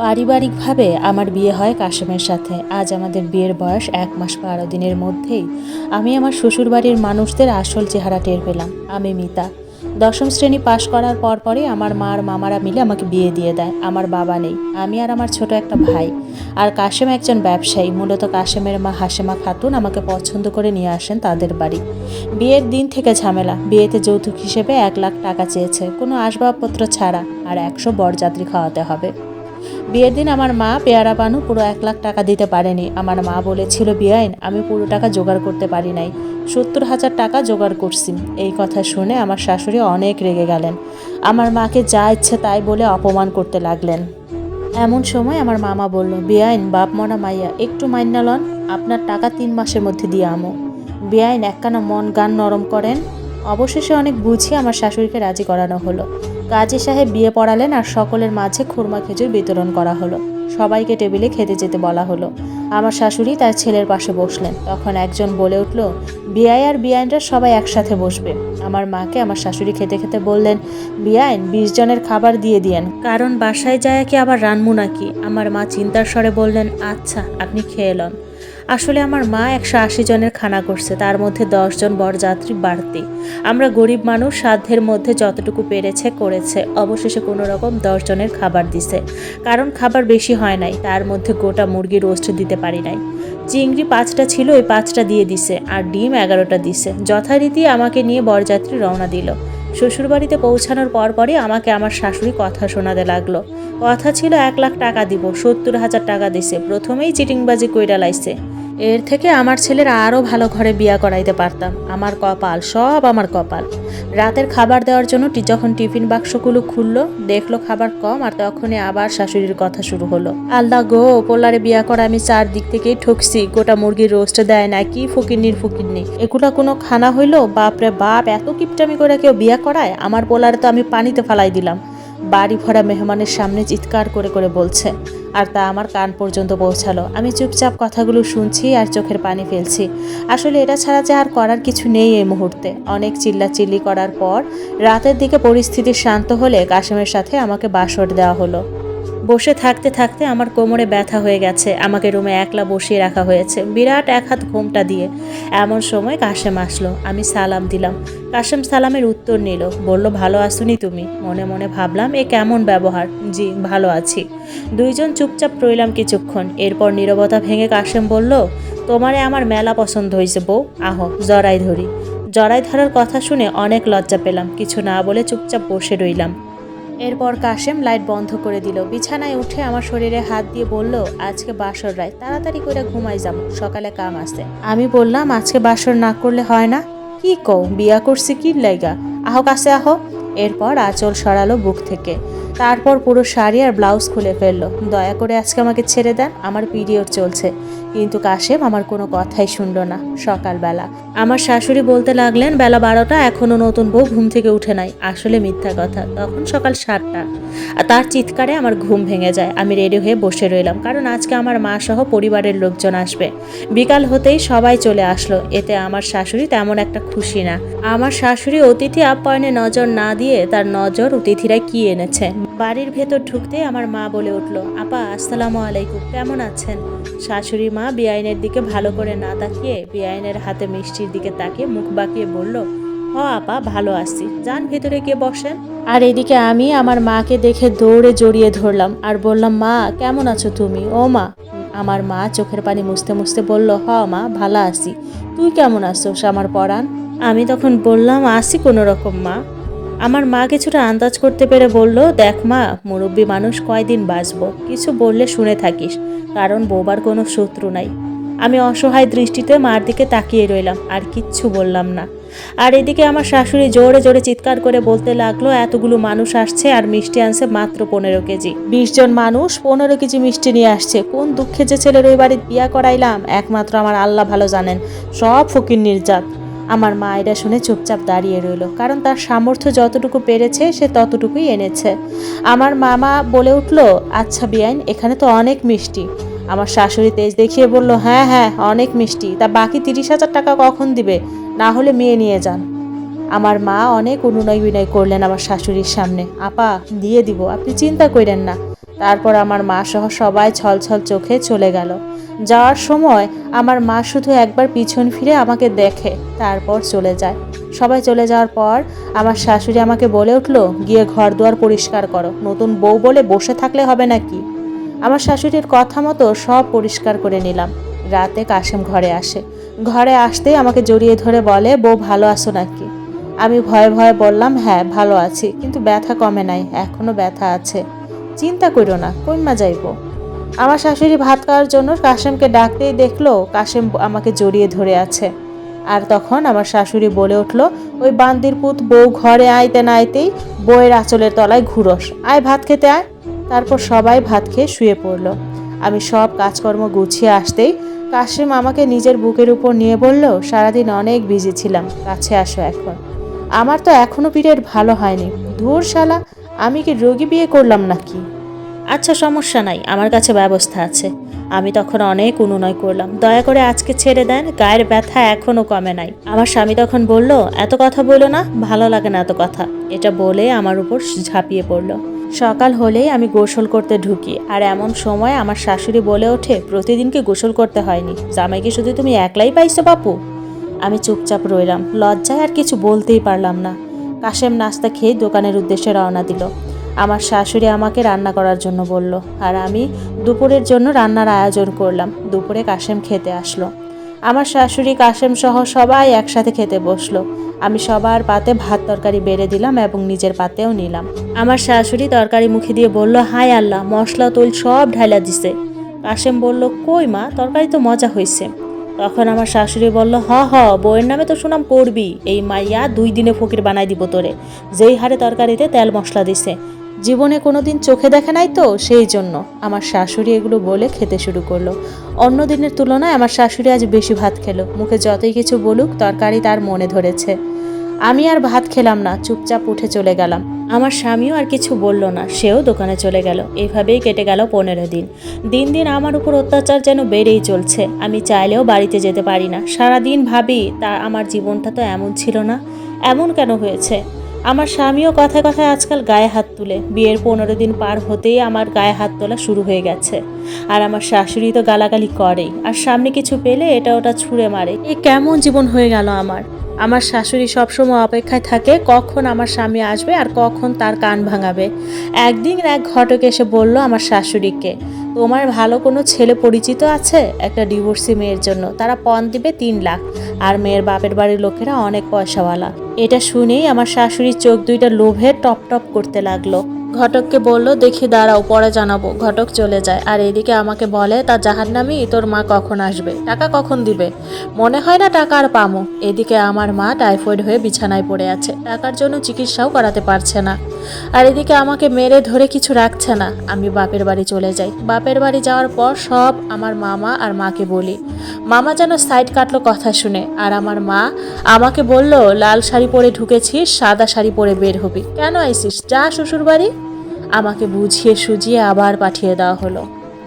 পারিবারিকভাবে আমার বিয়ে হয় কাশেমের সাথে। আজ আমাদের বিয়ের বয়স এক মাস বারো দিনের মধ্যেই। আমি আমার শ্বশুরবাড়ির মানুষদের আসল চেহারা টের পেলাম। আমি মিতা। দশম শ্রেণি পাশ করার পর পরই আমার মা আর মামারা মিলে আমাকে বিয়ে দিয়ে দেয়। আমার বাবা নেই। আমি আর আমার ছোট একটা ভাই। আর কাশেম একজন ব্যবসায়ী। মূলত কাশেমের মা হাসেমা খাতুন আমাকে পছন্দ করে নিয়ে আসেন তাদের বাড়ি। বিয়ের দিন থেকে ঝামেলা। বিয়েতে যৌতুক হিসেবে এক লাখ টাকা চেয়েছে। কোনো আসবাবপত্র ছাড়া। আর একশো বরযাত্রী খাওয়াতে হবে। বিয়ের দিন আমার মা পেয়ারা বানু পুরো এক লাখ টাকা দিতে পারেনি। আমার মা বলেছিল, বিয়াইন, আমি পুরো টাকা জোগাড় করতে পারি নাই। সত্তর হাজার টাকা জোগাড় করছি। এই কথা শুনে আমার শাশুড়ি অনেক রেগে গেলেন। আমার মাকে যা ইচ্ছে তাই বলে অপমান করতে লাগলেন। এমন সময় আমার মামা বলল, বিয়াইন, বাপ মনা মাইয়া, একটু মাইনা লন। আপনার টাকা তিন মাসের মধ্যে দিয়ে আমো। বিয়াইন একখানা মন গান নরম করেন। অবশেষে অনেক বুঝিয়ে আমার শাশুড়িকে রাজি করানো হলো। কাজী সাহেব বিয়ে পড়ালেন আর সকলের মাঝে খুরমা খেজুর বিতরণ করা হলো। সবাইকে টেবিলে খেতে যেতে বলা হলো। আমার শাশুড়ি তার ছেলের পাশে বসলেন। তখন একজন বলে উঠল বিয়াই আর বিয়াইনরা সবাই একসাথে বসবে। আমার মাকে আমার শাশুড়ি খেতে খেতে বললেন বিয়াইন বিশ জনের খাবার দিয়ে দিয়েন। কারণ বাসায় যায় কি আবার রানমু নাকি? আমার মা চিন্তার স্বরে বললেন আচ্ছা আপনি খেয়ে লন। আসলে আমার মা একশো আশি জনের খানা করছে, তার মধ্যে দশজন বরযাত্রী বাড়তি। আমরা গরিব মানুষ, সাধ্যের মধ্যে যতটুকু পেরেছে, করেছে। অবশেষে কোনো রকম দশজনের খাবার দিছে। কারণ খাবার বেশি হয় নাই, তার মধ্যে গোটা মুরগি রোস্ট দিতে পারি নাই। চিংড়ি পাঁচটা ছিল, ওই পাঁচটা দিয়ে দিছে, আর ডিম এগারোটা দিছে। যথারীতি আমাকে নিয়ে বরযাত্রী রওনা দিল। শ্বশুরবাড়িতে পৌঁছানোর পরপরই আমাকে আমার শাশুড়ি কথা শোনাতে লাগল। কথা ছিল এক লাখ টাকা দিব, সত্তর হাজার টাকা দিছে, প্রথমেই চিটিংবাজি কইরা লাইছে। এর থেকে আমার ছেলের আরও ভালো ঘরে বিয়া করাইতে পারতাম। আমার কপাল, সব আমার কপাল। রাতের খাবার দেওয়ার জন্য যখন টিফিন বাক্সগুলো খুললো, দেখল খাবার কম আর তখনই আবার শাশুড়ির কথা শুরু হলো। আল্লাহ গো পোলারে বিয়া করা আমি চারদিক থেকেই ঠকছি। গোটা মুরগির রোস্ট দেয় না, কি ফকিরনির ফকিরনি এগুলা কোনো খানা হইল, বাপরে বাপ, এত কিপটামি করে কেউ বিয়া করায়? আমার পোলারে তো আমি পানিতে ফালাই দিলাম। বাড়ি ভরা মেহমানের সামনে চিৎকার করে করে বলছে, আর তা আমার কান পর্যন্ত পৌঁছালো। আমি চুপচাপ কথাগুলো শুনছি আর চোখের পানি ফেলছি। আসলে এটা ছাড়া যে আর করার কিছু নেই এই মুহূর্তে। অনেক চিল্লাচিল্লি করার পর রাতের দিকে পরিস্থিতি শান্ত হলে কাশেমের সাথে আমাকে বাসর দেওয়া হলো। বসে থাকতে থাকতে আমার কোমরে ব্যথা হয়ে গেছে। আমাকে রুমে একলা বসিয়ে রাখা হয়েছে। বিরাট এক হাত ঘোমটা দিয়ে এমন সময় কাশেম আসলো। আমি সালাম দিলাম। কাশেম সালামের উত্তর নিল, বলল, ভালো আসুনি তুমি? মনে মনে ভাবলাম, এ কেমন ব্যবহার? জি, ভালো আছি। দুইজন চুপচাপ রইলাম কিছুক্ষণ। এরপর নীরবতা ভেঙে কাশেম বলল, তোমারে আমার মেলা পছন্দ হয়েছে বউ। আহো জড়াই ধরি। জড়াই ধরার কথা শুনে অনেক লজ্জা পেলাম। কিছু না বলে চুপচাপ বসে রইলাম। এরপর কাশেম লাইট বন্ধ করে দিল। বিছানায় উঠে আমার শরীরে হাত দিয়ে বলল, আজকে বাসর রায় তাড়াতাড়ি করে ঘুমাই যাব, সকালে কাম আছে। আমি বললাম, আজকে বাসর না করলে হয় না? কি কও, বিয়া করছি কি লাইগা? আহো কাছে আহো। এরপর আঁচল সরালো বুক থেকে। তারপর পুরো শাড়ি আর ব্লাউজ খুলে ফেলল। দয়া করে আজকে আমাকে ছেড়ে দেন, আমার পিরিয়ড চলছে। কিন্তু কাশেম আমার কোনো কথাই শুনলো না। সকালবেলা আমার শাশুড়ি বলতে লাগলেন, বেলা বারোটা এখনও নতুন বউ ঘুম থেকে উঠে নাই। আসলে মিথ্যা কথা। তখন সকাল সাতটা। আর তার চিৎকারে আমার ঘুম ভেঙে যায়। আমি রেডি হয়ে বসে রইলাম। কারণ আজকে আমার মা সহ পরিবারের লোকজন আসবে। বিকাল হতেই সবাই চলে আসলো। এতে আমার শাশুড়ি তেমন একটা খুশি না। আমার শাশুড়ি অতিথি আপ্যায়নে নজর না দিয়ে তার নজর অতিথিরা কি এনেছে? বাড়ির ভেতর ঢুকতে আমার মা বলে উঠল, আপা, আসসালামু আলাইকুম। কেমন আছেন? শাশুড়ি মা বিআইনের দিকে ভালো করে না তাকিয়ে বিআইনের হাতে মিষ্টির দিকে তাকিয়ে মুখ বাঁকিয়ে বলল হ আপা ভালো আছি। যান ভেতরে গিয়ে বসেন? আর এদিকে আমি আমার মাকে দেখে দৌড়ে জড়িয়ে ধরলাম আর বললাম মা কেমন আছো তুমি? ও মা। আমার মা চোখের পানি মুছতে মুছতে বলল হ মা ভালো আছি। তুই কেমন আছোস আমার পরাণ? আমি তখন বললাম আসি কোনো রকম মা। আমার মা কিছুটা আন্দাজ করতে পেরে বলল দেখ মা মুরব্বী মানুষ কয়দিন বাঁচবো? কিছু বললে শুনে থাকিস কারণ বোবার কোনো শত্রু নাই। আমি অসহায় দৃষ্টিতে মার দিকে তাকিয়ে রইলাম, আর কিচ্ছু বললাম না। আর এদিকে আমার শাশুড়ি জোরে জোরে চিৎকার করে বলতে লাগল, এতগুলো মানুষ আসছে আর মিষ্টি আনছে মাত্র পনেরো কেজি। বিশ জন মানুষ পনেরো কেজি মিষ্টি নিয়ে আসছে। কোন দুঃখে যে ছেলের ওই বাড়ির বিয়া করাইলাম, একমাত্র আমার আল্লাহ ভালো জানেন, সব ফকির নির্যাত। আমার মা এটা শুনে চুপচাপ দাঁড়িয়ে রইল, কারণ তার সামর্থ্য যতটুকু পেরেছে, সে ততটুকুই এনেছে। আমার মামা বলে উঠল আচ্ছা বিয়াইন এখানে তো অনেক মিষ্টি। আমার শাশুড়ি তেজ দেখিয়ে বলল হ্যাঁ হ্যাঁ অনেক মিষ্টি। তা বাকি তিরিশ হাজার টাকা কখন দিবে? না হলে মেয়ে নিয়ে যান। আমার মা অনেক অনুনয় বিনয় করলেন আমার শাশুড়ির সামনে। আপা, দিয়ে দিব, আপনি চিন্তা করেন না। তারপর আমার মা সহ সবাই ছলছল চোখে চলে গেল। যাওয়ার সময় আমার মা শুধু একবার পিছন ফিরে আমাকে দেখে, তারপর চলে যায়। সবাই চলে যাওয়ার পর আমার শাশুড়ি আমাকে বলে উঠল, গিয়ে ঘর দুয়ার পরিষ্কার করো। নতুন বউ বলে বসে থাকলে হবে নাকি? আমার শাশুড়ির কথা মতো সব পরিষ্কার করে নিলাম। রাতে কাশেম ঘরে আসে। ঘরে আসতেই আমাকে জড়িয়ে ধরে বলে, বউ ভালো আছো নাকি? আমি ভয়ে ভয়ে বললাম হ্যাঁ ভালো আছি, কিন্তু ব্যথা কমে নাই, এখনও ব্যথা আছে। চিন্তা করো না কইমা যাইবো? আমার শাশুড়ি ভাত খাওয়ার জন্য কাশেমকে ডাকতেই দেখল কাশেম আমাকে জড়িয়ে ধরে আছে। আর তখন আমার শাশুড়ি বলে উঠল, ওই বান্দির পুত বউ ঘরে আইতে না আইতেই বউয়ের আঁচলের তলায় ঘুরস। আয় ভাত খেতে আয়। তারপর সবাই ভাত খেয়ে শুয়ে পড়ল। আমি সব কাজকর্ম গুছিয়ে আসতেই কাশেম আমাকে নিজের বুকের উপর নিয়ে বলল, সারাদিন অনেক বিজি ছিলাম, কাছে আসো এখন। আমার তো এখনও পিরিয়ড ভালো হয়নি। ধুর শালা, আমি কি রোগী বিয়ে করলাম নাকি? আচ্ছা সমস্যা নাই, আমার কাছে ব্যবস্থা আছে। আমি তখন অনেক অনুনয় করলাম। দয়া করে আজকে ছেড়ে দেন, গায়ের ব্যথা এখনও কমে নাই। আমার স্বামী তখন বলল, এত কথা বলো না, ভালো লাগে না এত কথা। এটা বলে আমার উপর ঝাঁপিয়ে পড়ল। সকাল হলেই আমি গোসল করতে ঢুকি, আর এমন সময় আমার শাশুড়ি বলে ওঠে, প্রতিদিনকে গোসল করতে হয়নি। জামাইকে শুধু তুমি একলাই পাইছো বাপু? আমি চুপচাপ রইলাম। লজ্জায় আর কিছু বলতেই পারলাম না। কাশেম নাস্তা খেয়ে দোকানের উদ্দেশ্যে রওনা দিল। আমার শাশুড়ি আমাকে রান্না করার জন্য বলল, আর আমি দুপুরের জন্য রান্নার আয়োজন করলাম। দুপুরে কাশেম খেতে আসলো। আমার শাশুড়ি কাশেম সহ সবাই একসাথে খেতে বসল। আমি সবার পাতে ভাত তরকারি বেড়ে দিলাম এবং নিজের পাতেও নিলাম। আমার শাশুড়ি তরকারি মুখে দিয়ে বলল হাই আল্লাহ, মশলা তৈল সব ঢাইলা দিছে। কাশেম বলল, কই মা, তরকারি তো মজা হয়েছে তখন আমার শাশুড়ি বলল, হ হ, বউয়ের নামে তো সুনাম করবি এই মাইয়া দুই দিনে ফকির বানাই দিব তোরে। যেই হারে তরকারিতে তেল মশলা দিছে জীবনে কোনোদিন চোখে দেখে নাই তো সেই জন্য। আমার শাশুড়ি এগুলো বলে খেতে শুরু করল। অন্য দিনের তুলনায় আমার শাশুড়ি আজ বেশি ভাত খেলো। মুখে যতই কিছু বলুক, তরকারি তার মনে ধরেছে। আমি আর ভাত খেলাম না, চুপচাপ উঠে চলে গেলাম। আমার স্বামীও আর কিছু বলল না, সেও দোকানে চলে গেল। এভাবেই কেটে গেল পনেরো দিন। দিন দিন আমার উপর অত্যাচার যেন বেড়েই চলছে। আমি চাইলেও বাড়িতে যেতে পারি না। সারাদিন ভাবি, তা আমার জীবনটা তো এমন ছিল না। এমন কেন হয়েছে? আমার স্বামীও কথায় কথায় আজকাল গায়ে হাত তুলে। বিয়ের পনেরো দিন পার হতেই আমার গায়ে হাত তোলা শুরু হয়ে গেছে। আর আমার শাশুড়ি তো গালাগালি করেই। আর সামনে কিছু পেলে এটা ওটা ছুঁড়ে মারে। এ কেমন জীবন হয়ে গেল আমার। আমার শাশুড়ি সবসময় অপেক্ষায় থাকে কখন আমার স্বামী আসবে আর কখন তার কান ভাঙাবে। একদিন এক ঘটক এসে বলল আমার শাশুড়িকে তোমার ভালো কোনো ছেলে পরিচিত আছে? একটা ডিভোর্সি মেয়ের জন্য। তারা পণ দিবে তিন লাখ। আর মেয়ের বাপের বাড়ির লোকেরা অনেক পয়সাওয়ালা। এটা শুনেই আমার শাশুড়ির চোখ দুইটা লোভে টপ টপ করতে লাগল। ঘটককে বলল, দেখি, দাঁড়াও, পরে জানাব। ঘটক চলে যায়। আর এদিকে আমাকে বলে তার জাহান্নামি, তোর মা কখন আসবে? টাকা কখন দিবে? মনে হয় না টাকা আর পামো। এদিকে আমার মা টাইফয়েড হয়ে বিছানায় পড়ে আছে। টাকার জন্য চিকিৎসাও করাতে পারছে না। আর এদিকে আমাকে মেরে ধরে কিছু রাখছে না। আমি বাপের বাড়ি চলে যাই। বাপের বাড়ি যাওয়ার পর সব আমার মামা আর মাকে বলি। মামা যেন সাইড কাটলো কথা শুনে আর আমার মা আমাকে বলল, লাল শাড়ি পরে ঢুকেছিস, সাদা শাড়ি পরে বের হবি। কেন আইসিস? যা শ্বশুর বাড়ি আমাকে বুঝিয়ে সুজিয়ে আবার পাঠিয়ে দেওয়া হলো।